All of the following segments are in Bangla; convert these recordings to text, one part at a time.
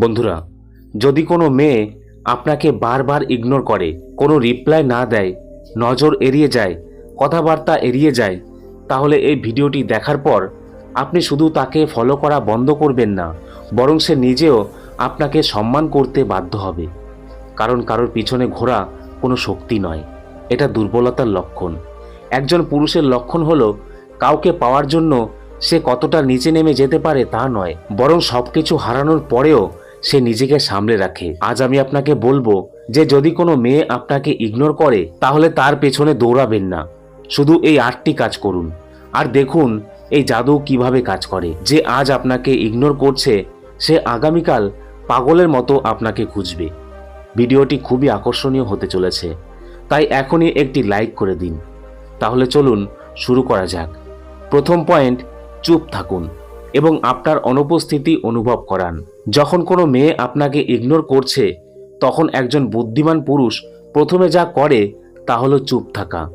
বন্ধুরা, যদি কোনো মেয়ে আপনাকে বারবার ইগনোর করে, কোনো রিপ্লাই না দেয়, নজর এড়িয়ে যায়, কথাবার্তা এড়িয়ে যায়, তাহলে এই ভিডিওটি দেখার পর আপনি শুধু তাকে ফলো করা বন্ধ করবেন না, বরং সে নিজেও আপনাকে সম্মান করতে বাধ্য হবে। কারণ কারোর পিছনে ঘোরা কোনো শক্তি নয়, এটা দুর্বলতার লক্ষণ। একজন পুরুষের লক্ষণ হলো, কাউকে পাওয়ার জন্য সে কতটা নিচে নেমে যেতে পারে তা নয়, বরং সব কিছু হারানোর পরেও সে নিজেকে সামলে রাখে। আজ আমি আপনাকে বলব যে যদি কোনো মেয়ে আপনাকে ইগনোর করে, তাহলে তার পেছনে দৌড়াবেন না। শুধু এই আটটি কাজ করুন। আর দেখুন এই জাদু কীভাবে কাজ করে। যে আজ আপনাকে ইগনোর করছে, সে আগামীকাল পাগলের মতো আপনাকে খুঁজবে। ভিডিওটি খুবই আকর্ষণীয় হতে চলেছে। তাই এখনই একটি লাইক করে দিন। তাহলে চলুন শুরু করা যাক। প্রথম পয়েন্ট, চুপ থাকুন। এবং আপনার অনুপস্থিতি অনুভব করান। যখন কোনো মেয়ে আপনাকে ইগনোর করছে, তখন একজন বুদ্ধিমান পুরুষ প্রথমে যা করে তা হলো চুপ থাকা।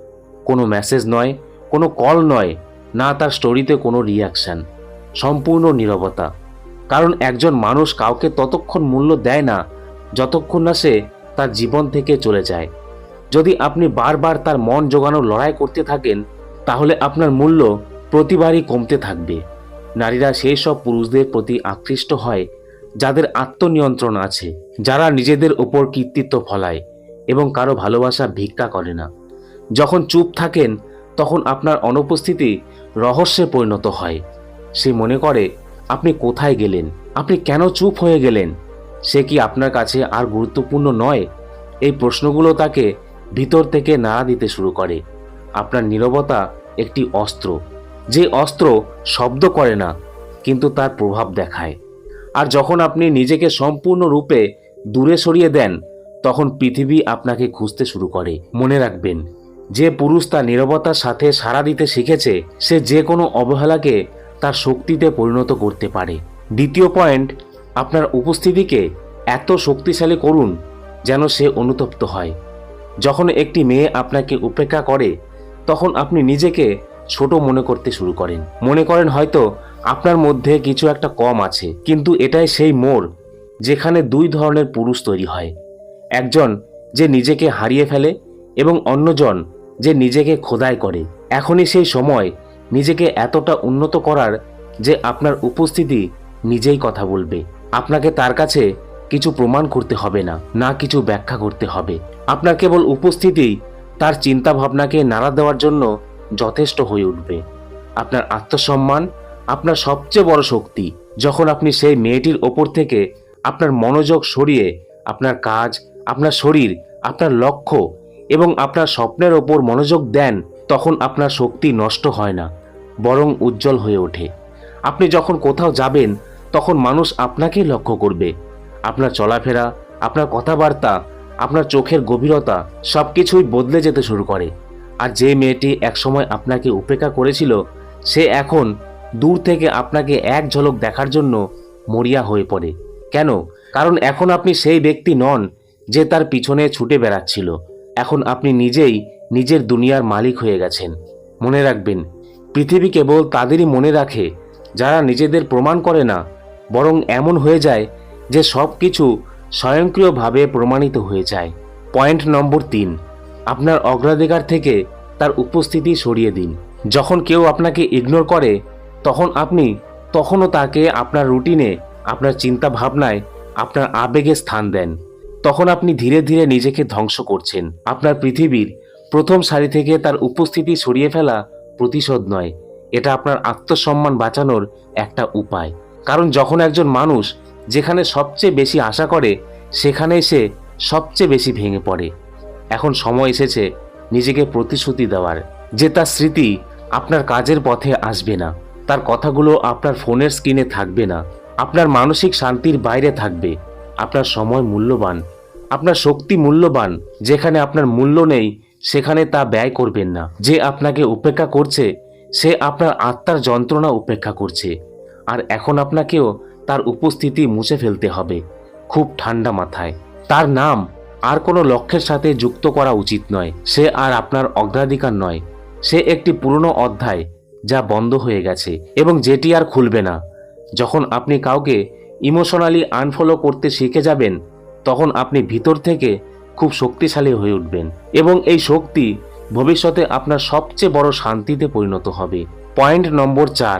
কোনো মেসেজ নয়, কোনো কল নয়, না তার স্টোরিতে কোনো রিয়াকশন সম্পূর্ণ নীরবতা। কারণ একজন মানুষ কাউকে ততক্ষণ মূল্য দেয় না, যতক্ষণ না সে তার জীবন থেকে চলে যায়। যদি আপনি বারবার তার মন জোগানোর লড়াই করতে থাকেন, তাহলে আপনার মূল্য প্রতিবারই কমতে থাকবে। নারীরা সেই সব পুরুষদের প্রতি আকৃষ্ট হয়, যাদের আত্মনিয়ন্ত্রণ আছে, যারা নিজেদের ওপর কৃতিত্ব ফলায় এবং কারও ভালোবাসা ভিক্ষা করে না। যখন চুপ থাকেন, তখন আপনার অনুপস্থিতি রহস্যে পরিণত হয়। সে মনে করে, আপনি কোথায় গেলেন? আপনি কেন চুপ হয়ে গেলেন? সে কি আপনার কাছে আর গুরুত্বপূর্ণ নয়? এই প্রশ্নগুলো তাকে ভিতর থেকে নাড়া দিতে শুরু করে। আপনার নীরবতা একটি অস্ত্র। যে অস্ত্র শব্দ করে না, কিন্তু তার প্রভাব দেখায়। আর যখন আপনি নিজেকে সম্পূর্ণরূপে দূরে সরিয়ে দেন, তখন পৃথিবী আপনাকে খুঁজতে শুরু করে। মনে রাখবেন, যে পুরুষ তার নীরবতার সাথে সাড়া দিতে শিখেছে, সে যে কোনো অবহেলাকে তার শক্তিতে পরিণত করতে পারে। দ্বিতীয় পয়েন্ট, আপনার উপস্থিতিকে এত শক্তিশালী করুন যেন সে অনুতপ্ত হয়। যখন একটি মেয়ে আপনাকে উপেক্ষা করে, তখন আপনি নিজেকে ছোট মনে করতে শুরু করেন। মনে করেন হয়তো আপনার মধ্যে কিছু একটা কম আছে, কিন্তু এটাই সেই মোড় যেখানে দুই ধরনের পুরুষ তৈরি হয়। একজন যে নিজেকে হারিয়ে ফেলে এবং অন্যজন যে নিজেকে খোদাই করে। এখনই সেই সময় নিজেকে এতটা উন্নত করার যে আপনার উপস্থিতি নিজেই কথা বলবে। আপনাকে তার কাছে কিছু প্রমাণ করতে হবে না না কিছু ব্যাখ্যা করতে হবে। আপনার কেবল উপস্থিতি, তার চিন্তা ভাবনাকে নাড়া দেওয়ার জন্য যথেষ্ট হয়ে উঠবে। আপনার আত্মসম্মান আপনার সবচেয়ে বড় শক্তি। যখন আপনি সেই মেয়েটির ওপর থেকে আপনার মনোযোগ সরিয়ে আপনার কাজ, আপনার শরীর, আপনার লক্ষ্য এবং আপনার স্বপ্নের ওপর মনোযোগ দেন, তখন আপনার শক্তি নষ্ট হয় না, বরং উজ্জ্বল হয়ে ওঠে। আপনি যখন কোথাও যাবেন, তখন মানুষ আপনাকেই লক্ষ্য করবে। আপনার চলাফেরা, আপনার কথাবার্তা, আপনার চোখের গভীরতা সব কিছুই বদলে যেতে শুরু করে। আর যে মেয়েটি একসময় আপনাকে উপেক্ষা করেছিল, সে এখন দূর থেকে আপনাকে এক ঝলক দেখার জন্য মরিয়া হয়ে পড়ে। কেন? কারণ এখন আপনি সেই ব্যক্তি নন যে তার পিছনে ছুটে বেড়াচ্ছিল। এখন আপনি নিজেই নিজের দুনিয়ার মালিক হয়ে গেছেন। মনে রাখবেন, পৃথিবী কেবল তাদেরই মনে রাখে, যারা নিজেদের প্রমাণ করে না, বরং এমন হয়ে যায় যে সব কিছু স্বয়ংক্রিয়ভাবে প্রমাণিত হয়ে যায়। পয়েন্ট নম্বর তিন। আপনার অগ্রাধিকার থেকে তার উপস্থিতি সরিয়ে দিন। যখন কেউ আপনাকে ইগনোর করে, তখন আপনি তখনও তাকে আপনার রুটিনে আপনার চিন্তা ভাবনায় আপনার আবেগে স্থান দেন। তখন আপনি ধীরে ধীরে নিজেকে ধ্বংস করছেন। আপনার পৃথিবীর প্রথম সারি থেকে তার উপস্থিতি সরিয়ে ফেলা প্রতিশোধ নয়। এটা আপনার আত্মসম্মান বাঁচানোর একটা উপায়। কারণ যখন একজন মানুষ যেখানে সবচেয়ে বেশি আশা করে সেখানে সে সবচেয়ে বেশি ভেঙে পড়ে। এখন সময় এসেছে নিজেকে প্রতিশ্রুতি দেওয়ার। যে তার স্মৃতি আপনার কাজের পথে আসবে না, তার কথাগুলো আপনার ফোনের স্ক্রিনে থাকবে না, আপনার মানসিক শান্তির বাইরে থাকবে, আপনার সময় মূল্যবান, আপনার শক্তি মূল্যবান, যেখানে আপনার মূল্য নেই, সেখানে তা ব্যয় করবেন না। যে আপনাকে উপেক্ষা করছে, সে আপনার আত্মার যন্ত্রণা উপেক্ষা করছে, আর এখন আপনাকেও তার উপস্থিতি মুছে ফেলতে হবে, খুব ঠান্ডা মাথায়। তার নাম আর কোনো লক্ষ্যের সাথে যুক্ত করা উচিত নয়। সে আর আপনার অগ্রাধিকার নয়। সে একটি পুরনো অধ্যায় যা বন্ধ হয়ে গেছে এবং যেটি আর খুলবে না। যখন আপনি কাউকে ইমোশনালি আনফলো করতে শিখে যাবেন, তখন আপনি ভিতর থেকে খুব শক্তিশালী হয়ে উঠবেন এবং এই শক্তি ভবিষ্যতে আপনার সবচেয়ে বড় শান্তিতে পরিণত হবে। পয়েন্ট নম্বর চার,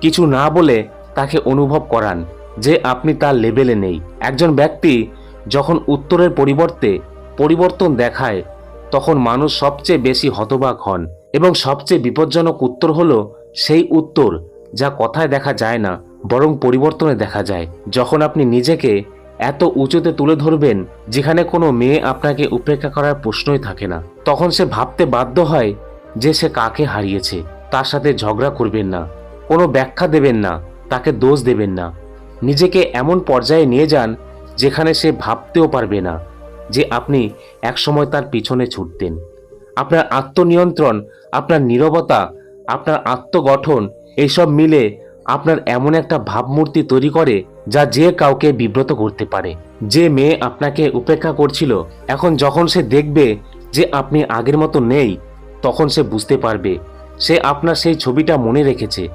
কিছু না বলে তাকে অনুভব করান যে আপনি তার লেভেলে নেই। একজন ব্যক্তি যখন উত্তরের পরিবর্তে পরিবর্তন দেখায়, তখন মানুষ সবচেয়ে বেশি হতবাক হন এবং সবচেয়ে বিপজ্জনক উত্তর হল সেই উত্তর যা কথায় দেখা যায় না, বরং পরিবর্তনে দেখা যায়। যখন আপনি নিজেকে এত উঁচুতে তুলে ধরবেন, যেখানে কোনো মেয়ে আপনাকে উপেক্ষা করার প্রশ্নই থাকে না, তখন সে ভাবতে বাধ্য হয় যে সে কাকে হারিয়েছে, তার সাথে ঝগড়া করবেন না, কোনো ব্যাখ্যা দেবেন না, তাকে দোষ দেবেন না। নিজেকে এমন পর্যায়ে নিয়ে যান যেখানে সে ভাবতেও পারবে না যে আপনি একসময় তার পিছনে ছুটতেন। আপনার আত্মনিয়ন্ত্রণ, আপনার নীরবতা, আপনার আত্মগঠন, এইসব মিলে আপনার এমন একটা ভাবমূর্তি তৈরি করে যা যে কাউকে বিব্রত করতে পারে। যে মেয়ে আপনাকে উপেক্ষা করছিল, এখন যখন সে দেখবে যে আপনি আগের মতো নেই, তখন সে বুঝতে পারবে, সে আপনার সেই ছবিটা মনে রেখেছে,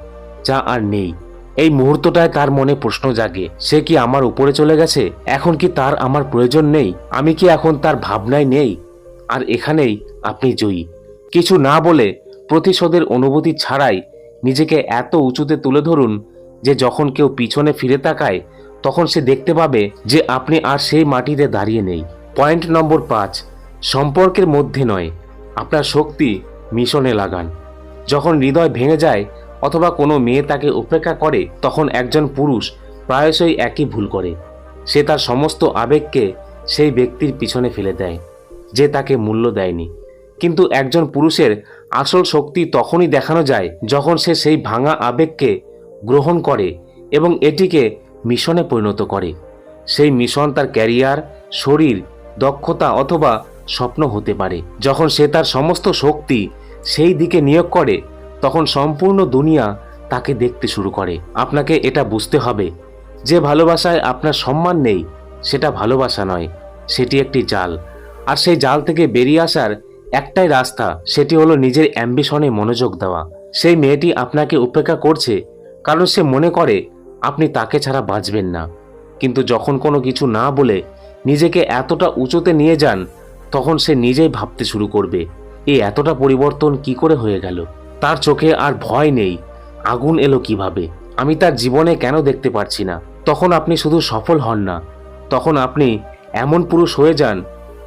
যা আর নেই। এই মুহূর্তটায় তার মনে প্রশ্ন জাগে, সে কি আমার উপরে চলে গেছে? এখন কি তার আমার প্রয়োজন নেই? আমি কি এখন তার ভাবনায় নেই? আর এখানেই আপনি জয়ী। কিছু না বলে প্রতিশোধের অনুভূতি ছাড়াই নিজেকে এত উঁচুতে তুলে ধরুন যে যখন কেউ পিছনে ফিরে তাকায়, তখন সে দেখতে পাবে যে আপনি আর সেই মাটিতে দাঁড়িয়ে নেই। পয়েন্ট নম্বর পাঁচ, সম্পর্কের মধ্যে নয়, আপনার শক্তি মিশনে লাগান। যখন হৃদয় ভেঙে যায় অথবা কোনো মেয়ে তাকে উপেক্ষা করে তখন একজন পুরুষ প্রায়শই একই ভুল করে। সে তার সমস্ত আবেগকে সেই ব্যক্তির পিছনে ফেলে দেয়, যে তাকে মূল্য দেয়নি। কিন্তু একজন পুরুষের আসল শক্তি তখনই দেখানো যায় যখন সে সেই ভাঙা আবেগকে গ্রহণ করে এবং এটিকে মিশনে পরিণত করে। সেই মিশন তার ক্যারিয়ার, শরীর, দক্ষতা অথবা স্বপ্ন হতে পারে, যখন সে তার সমস্ত শক্তি সেই দিকে নিয়োগ করে তখন সম্পূর্ণ দুনিয়া তাকে দেখতে শুরু করে। আপনাকে এটা বুঝতে হবে যে ভালোবাসায় আপনার সম্মান নেই, সেটা ভালোবাসা নয়, সেটি একটি জাল। আর সেই জাল থেকে বেরিয়ে আসার একটাই রাস্তা, সেটি হলো নিজের অ্যাম্বিশনে মনোযোগ দেওয়া। সেই মেয়েটি আপনাকে উপেক্ষা করছে কারণ সে মনে করে, আপনি তাকে ছাড়া বাঁচবেন না। কিন্তু যখন কোনো কিছু না বলে নিজেকে এতটা উঁচুতে নিয়ে যান, তখন সে নিজেই ভাবতে শুরু করবে এই এতটা পরিবর্তন কি করে হয়ে গেল? তার চোখে আর ভয় নেই। আগুন এলো কীভাবে? আমি তার জীবনে কেন দেখতে পারছি না? তখন আপনি শুধু সফল হন না। তখন আপনি এমন পুরুষ হয়ে যান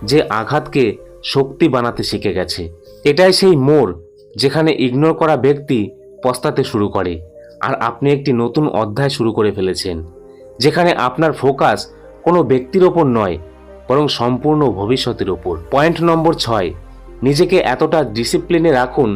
যে আঘাতকে শক্তি বানাতে শিখে গেছে। এটাই সেই মোড় যেখানে ইগনোর করা ব্যক্তি পস্তাতে শুরু করে আর আপনি একটি নতুন অধ্যায় শুরু করে ফেলেছেন, যেখানে আপনার ফোকাস কোনো ব্যক্তির ওপর নয়, বরং সম্পূর্ণ ভবিষ্যতের ওপর। পয়েন্ট নম্বর ছয়, নিজেকে এতটা ডিসিপ্লিনে রাখুন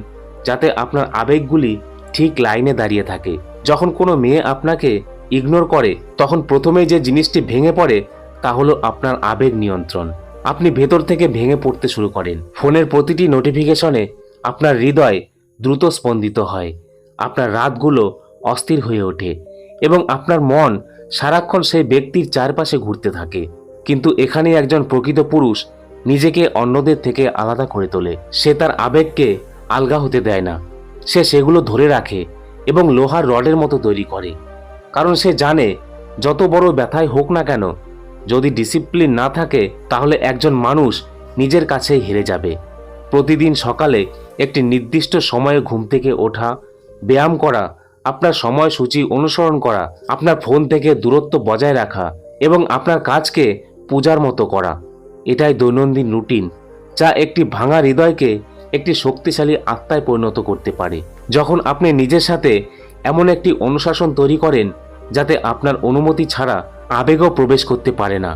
যাতে আপনার আবেগগুলি ঠিক লাইনে দাঁড়িয়ে থাকে। যখন কোনো মেয়ে আপনাকে ইগনোর করে, তখন প্রথমেই যে জিনিসটি ভেঙে পড়ে, তা হলো আপনার আবেগ নিয়ন্ত্রণ। আপনি ভেতর থেকে ভেঙে পড়তে শুরু করেন। ফোনের প্রতিটি নোটিফিকেশনে আপনার হৃদয় দ্রুত স্পন্দিত হয়। আপনার রাতগুলো অস্থির হয়ে ওঠে এবং আপনার মন সারাক্ষণ সেই ব্যক্তির চারপাশে ঘুরতে থাকে। কিন্তু এখানে একজন প্রকৃত পুরুষ নিজেকে অন্যদের থেকে আলাদা করে তোলে। সে তার আবেগকে আলগা হতে দেয় না। সে সেগুলো ধরে রাখে এবং লোহার রডের মতো তৈরি করে। কারণ সে জানে, যত বড় ব্যথায় হোক না কেন, যদি ডিসিপ্লিন না থাকে, তাহলে একজন মানুষ নিজের কাছেই হেরে যাবে। প্রতিদিন সকালে একটি নির্দিষ্ট সময়ে ঘুম থেকে ওঠা, ব্যায়াম করা, আপনার সময়সূচি অনুসরণ করা, আপনার ফোন থেকে দূরত্ব বজায় রাখা এবং আপনার কাজকে পূজার মতো করা। এটাই দৈনন্দিন রুটিন, যা একটি ভাঙা হৃদয়কে একটি শক্তিশালী আত্মায় পরিণত করতে পারে। যখন আপনি নিজের সাথে এমন একটি অনুশাসন তৈরি করেন, যাতে আপনার অনুমতি ছাড়া আবেগও প্রবেশ করতে পারে না,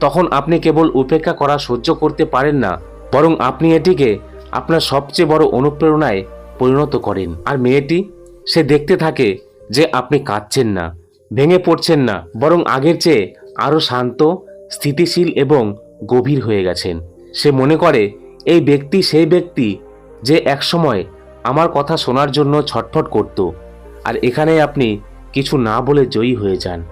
তখন আপনি কেবল উপেক্ষা করা সহ্য করতে পারেন না, বরং আপনি এটিকে আপনার সবচেয়ে বড় অনুপ্রেরণায় পরিণত করেন। আর মেয়েটি, সে দেখতে থাকে যে আপনি কাঁদছেন না, ভেঙে পড়ছেন না, বরং আগের চেয়ে আরও শান্ত, স্থিতিশীল এবং গভীর হয়ে গেছেন। সে মনে করে এই ব্যক্তি সেই ব্যক্তি যে একসময় আমার কথা শোনার জন্য ছটফট করত আর এখানে আপনি কিছু না বলে জয়ী হয়ে যান।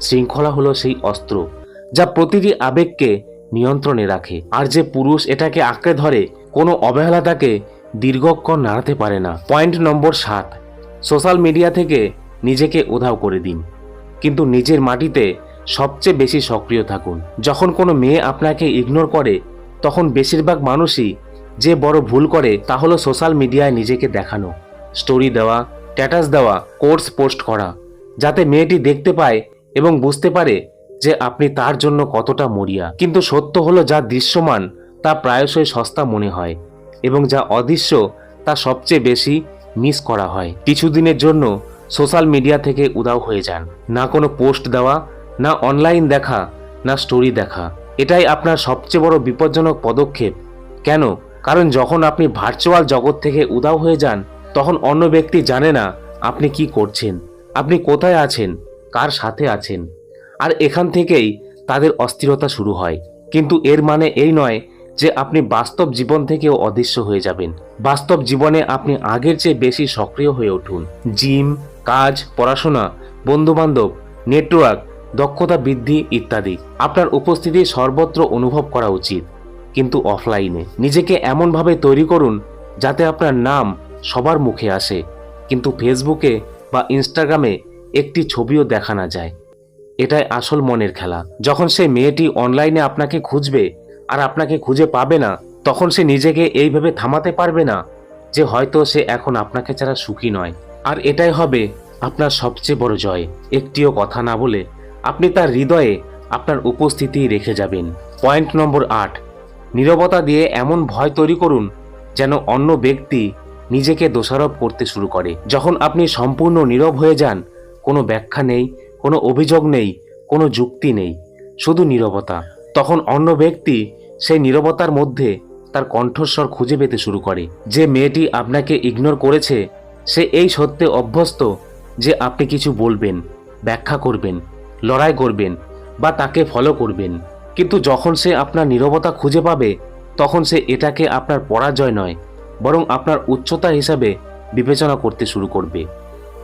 শৃঙ্খলা হলো সেই অস্ত্র যা প্রতিটি আবেগকে নিয়ন্ত্রণে রাখে আর যে পুরুষ এটাকে আঁকড়ে ধরে কোনো অবহেলা তাকে দীর্ঘক্ষণ নাড়াতে পারে না। পয়েন্ট নম্বর সাত, সোশ্যাল মিডিয়া থেকে নিজেকে উধাও করে দিন। কিন্তু নিজের মাটিতে সবচেয়ে বেশি সক্রিয় থাকুন। যখন কোনো মেয়ে আপনাকে ইগনোর করে তখন বেশিরভাগ মানুষই যে বড় ভুল করে তা হলো সোশ্যাল মিডিয়ায় নিজেকে দেখানো স্টোরি দেওয়া স্ট্যাটাস দেওয়া কোর্স পোস্ট করা, যাতে মেয়েটি দেখতে পায় এবং বুঝতে পারে যে আপনি তার জন্য কতটা মরিয়া। কিন্তু সত্য হলো যা দৃশ্যমান, তা প্রায়শই সস্তা মনে হয় এবং যা অদৃশ্য, তা সবচেয়ে বেশি মিস করা হয়। কিছুদিনের জন্য সোশ্যাল মিডিয়া থেকে উদাও হয়ে যান। না কোনো পোস্ট দেওয়া, না অনলাইন দেখা, না স্টোরি দেখা। এটাই আপনার সবচেয়ে বড় বিপজ্জনক পদক্ষেপ। কেন? কারণ যখন আপনি ভার্চুয়াল জগৎ থেকে উদাও হয়ে যান, তখন অন্য ব্যক্তি জানে না আপনি কি করছেন, আপনি কোথায় আছেন, কার সাথে আছেন। আর এখান থেকেই তাদের অস্থিরতা শুরু হয়। কিন্তু এর মানে এই নয় যে আপনি বাস্তব জীবন থেকেও অদৃশ্য হয়ে যাবেন। বাস্তব জীবনে আপনি আগের চেয়ে বেশি সক্রিয় হয়ে উঠুন। জিম, কাজ, পড়াশোনা, বন্ধুবান্ধব, নেটওয়ার্ক দক্ষতা বৃদ্ধি ইত্যাদি। আপনার উপস্থিতি সর্বত্র অনুভব করা উচিত, কিন্তু অফলাইনে নিজেকে এমনভাবে তৈরি করুন যাতে আপনার নাম সবার মুখে আসে, কিন্তু ফেসবুকে বা ইনস্টাগ্রামে একটি ছবিও দেখা না যায়। এটাই আসল মনের খেলা। যখন সে মেয়েটি অনলাইনে আপনাকে খুঁজবে আর আপনাকে খুঁজে পাবে না, তখন সে নিজেকে এইভাবে থামাতে পারবে না যে হয়তো সে এখন আপনাকে ছাড়া সুখী নয়। আর এটাই হবে আপনার সবচেয়ে বড় জয়। একটিও কথা না বলে আপনি তার হৃদয়ে আপনার উপস্থিতি রেখে যাবেন। পয়েন্ট নম্বর আট, নীরবতা দিয়ে এমন ভয় তৈরি করুন যেন অন্য ব্যক্তি নিজেকে দোষারোপ করতে শুরু করে। যখন আপনি সম্পূর্ণ নীরব হয়ে যান, কোনো ব্যাখ্যা নেই, কোনো অভিযোগ নেই, কোনো যুক্তি নেই, শুধু নীরবতা। তখন অন্য ব্যক্তি সেই নীরবতার মধ্যে তার কণ্ঠস্বর খুঁজে পেতে শুরু করে। যে মেয়েটি আপনাকে ইগনোর করেছে, সে এই সত্যে অভ্যস্ত যে আপনি কিছু বলবেন, ব্যাখ্যা করবেন। লড়াই করবেন বা তাকে ফলো করবেন। কিন্তু যখন সে আপনার নীরবতা খুঁজে পাবে, তখন সে এটাকে আপনার পরাজয় নয়, বরং আপনার উচ্চতা হিসাবে বিবেচনা করতে শুরু করবে।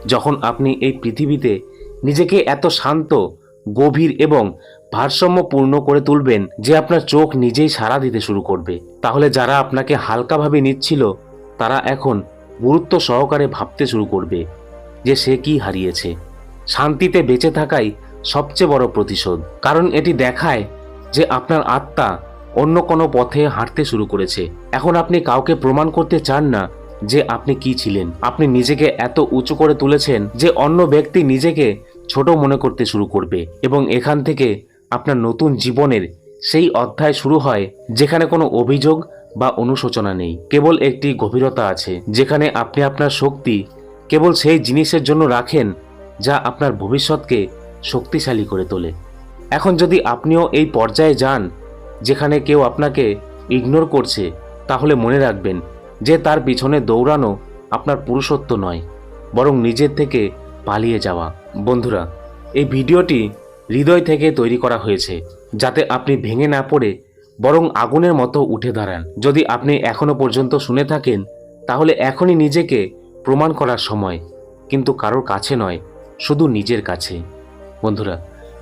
যখন আপনি এই পৃথিবীতে নিজেকে এত শান্ত, গভীর এবং ভারসাম্যপূর্ণ করে তুলবেন যে আপনার চোখ নিজেই সাড়া দিতে শুরু করবে, তাহলে যারা আপনাকে হালকাভাবে নিচ্ছিল, তারা এখন গুরুত্ব সহকারে ভাবতে শুরু করবে যে সে কি হারিয়েছে। শান্তিতে বেঁচে থাকাই সবচেয়ে বড় প্রতিশোধ। কারণ এটি দেখায় যে আপনার আত্মা অন্য কোনো পথে হাঁটতে শুরু করেছে। এখন আপনি কাউকে প্রমাণ করতে চান না যে আপনি কি ছিলেন। আপনি নিজেকে এত উঁচু করে তুলেছেন যে অন্য ব্যক্তি নিজেকে ছোট মনে করতে শুরু করবে এবং এখান থেকে আপনার নতুন জীবনের সেই অধ্যায় শুরু হয় যেখানে কোনো অভিযোগ বা অনুশোচনা নেই। কেবল একটি গভীরতা আছে, যেখানে আপনি আপনার শক্তি কেবল সেই জিনিসের জন্য রাখেন যা আপনার ভবিষ্যৎকে শক্তিশালী করে তোলে। এখন যদি আপনিও এই পর্যায়ে যান, যেখানে কেউ আপনাকে ইগনোর করছে, তাহলে মনে রাখবেন যে তার পিছনে দৌড়ানো আপনার পুরুষত্ব নয়, বরং নিজের থেকে পালিয়ে যাওয়া। বন্ধুরা, এই ভিডিওটি হৃদয় থেকে তৈরি করা হয়েছে, যাতে আপনি ভেঙে না পড়ে, বরং আগুনের মতো উঠে দাঁড়ান। যদি আপনি এখনও পর্যন্ত শুনে থাকেন, তাহলে এখনই নিজেকে প্রমাণ করার সময়। কিন্তু কারোর কাছে নয়, শুধু নিজের কাছে। বন্ধুরা,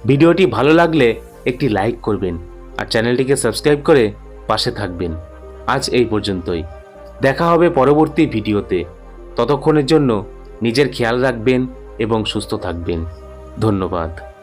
ভিডিওটি ভালো লাগলে একটি লাইক করবেন আর চ্যানেলটিকে সাবস্ক্রাইব করে পাশে থাকবেন। আজ এই পর্যন্তই। দেখা হবে পরবর্তী ভিডিওতে। ততক্ষণের জন্য নিজের খেয়াল রাখবেন এবং সুস্থ থাকবেন। ধন্যবাদ।